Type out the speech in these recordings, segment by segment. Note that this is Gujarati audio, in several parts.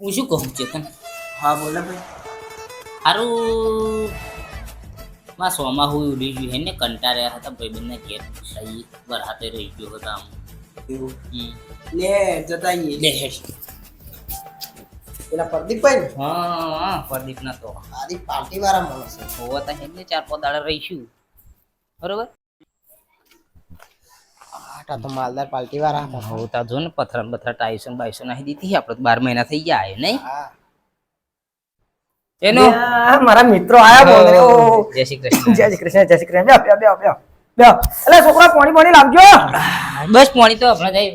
હું શું કહું ચેતન? હા બોલો ભાઈ. સારું માં સોમાં હું ઉડી ગયું એને કંટાળ્યા હતા ભાઈબંધને ઘેર. અહીં હાથે રહી ગયો હતા આમ. એવું? લે જતા. લે. પેલા પ્રદીપભાઈ ને? હા હા પ્રદીપ ના તો. આદિ પાર્ટી વાળા માણસ હોવા તો હેડ ચાર પાંચ દાડા રહીશું. બરોબર? આટા તો માલદાર પાલટી વાળા હતા હો તા જો ને પથરા બથરા ટાઈસન બાઈસન નાખી દીધી આપણે તો બાર મહિના થઈ ગયા નહીં? હા. એનો? મારા મિત્રો આયા બોલ રે. જય શ્રી કૃષ્ણ. જય શ્રી કૃષ્ણ જય શ્રી કૃષ્ણ. બે બે બે બે એટલે છોકરા પાણી પાણી લાવજો. બસ પાણી તો આપણે જઈ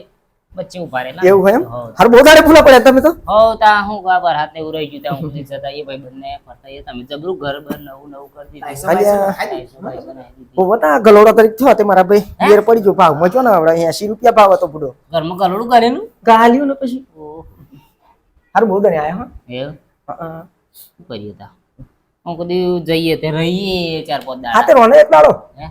વચ્ચે ઊભા રહેલા એવું એમ? હર બહુ દાડે ભૂલા પડ્યા તમે તો? હો તા હું ગા હાથે ઉરાઈ ગયું તા હું બધી જતા. એ ભાઈ બંને ફરતા એ તમે જબરું ઘર બર નવું નવું કરી દીધું. બહુ બતા ગલોડો તરીક થયો તે મારા ભાઈ. ઘેર પડી ગયો ભાવ. મજો ને આપણે એસી રૂપિયા ભાવ હતો બુડો. ઘરમાં ગલોડું કરેલું ગાલ્યું ને પછી? હાર બહુ દાડે આયા હા. હા શું કરીએ તા? હું કદી જઈએ તે રહીએ ચાર પાંચ દાડા. દાડા રોને એક હે?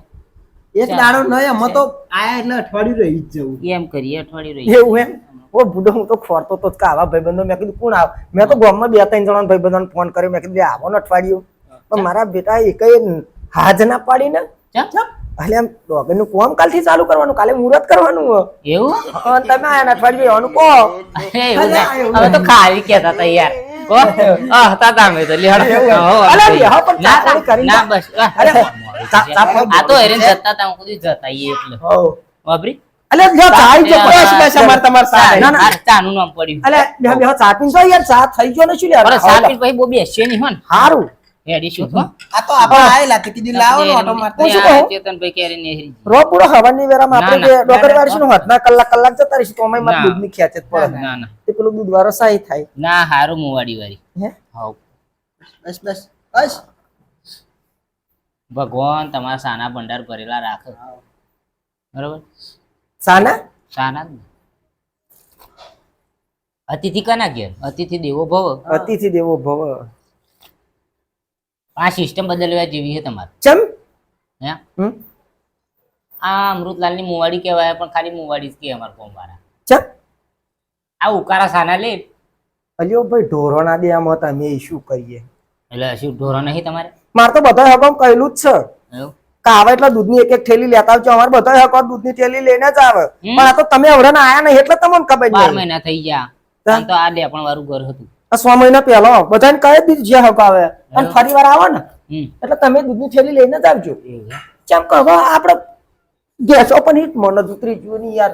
એક દાડો નહીં અમે તો આયા એટલે અઠવાડિયું રહી જ જવું. એમ કરીએ અઠવાડિયું રહી એવું એમ? ઓ બુડો હું તો ફરતો તો કે આવા ભાઈબંધો મેં કીધું કોણ આવ? મેં તો ગામમાં બે ત્રણ જણા ભાઈબંધોને ફોન કર્યો. મેં કીધું આવો ને અઠવાડિયું. પણ મારા બેટા એક હાજ ના પાડી ને? એટલે એમ ડોગરનું કોમ કાલથી ચાલુ કરવાનું કાલે મુહૂર્ત કરવાનું હો. એવું? હા, તમે આયા ને અઠવાડિયું આવવાનું કહો. અરે. હવે તો ખાવી કેતા હતા યાર કો આ હતા તમે તો લે હળો. હો, હા, પણ ના બસ અરે, આ તો હેરેન જતા હતા હું કદી જતા ઈ એટલે. હો. અલે જો ચા આવી ગયો, બસ, બસ, અમારે તમારે ચા ચા- ના, ના. આ ચાનું નામ પડ્યું. અલે બે બે ચા પીને તો યાર ચા થઈ ગયો ને શું લે અરે સાપી પછી બહુ બેસીએ નહીં હો હારું. હેડી શું આ તો આપણે આયેલા તે કીધું લાવો ને ઓટો મારતા શું ત્યાં કહું? ચેતનભાઈ ક્યારે રો પૂરો હવાની વેરામાં આપણે જે ડોકર ને કલાક કલાક જતા રહીશું તો અમે ના. દૂધની ખેંચે પડે. ના ના. તે પેલું દૂધ વારો સાહી થાય. ના હારું મુવાડી વાળી. હે? હાવ. બસ બસ બસ. ભગવાન તમારા સાના ભંડાર ભરેલા રાખે. બરોબર? સાના? સાના અતિથિ કના ઘેર અતિથિ દેવો ભવ. અતિથિ દેવો ભવ. આ સિસ્ટમ બદલવા જેવી છે તમારે. ચમ? હે? આ અમૃતલાલની મુવાડી કહેવાય પણ ખાલી મુવાડી જ કે અમારા કોમ વાળા ચમ? આ ઉકારા સાના લે. અલ્યો ભાઈ ઢોરોના દે આમ હતા અમે શું કરીએ? એટલે શું ઢોરો નહીં તમારે? મારે તો બધા હકમ કહેલું જ છે. કાવે આવે એટલે દૂધની એક એક થેલી લેતા આવજો. અમારે બધા હકો દૂધની થેલી લઈને જ આવે. પણ આ તો તમે હવડાને આયા નહીં એટલે તમને ખબર બાર નહીં મહિના થઈ ગયા. તા? આ લેપણ વાળું ઘર હતું. આ મહિના પહેલો. બધાને કહી દીધું જે હક આવે. અને ફરી વાર આવે ને. એટલે તમે દૂધની થેલી લઈને જ આવજો. કેમ કહો આપડે આપણે ગેસો પણ હિટ મને ઉતરી ગયું ને યાર.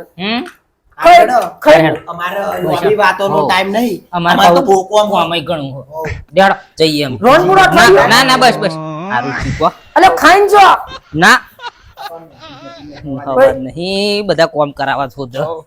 બધી કોમ કરાવવા શોધો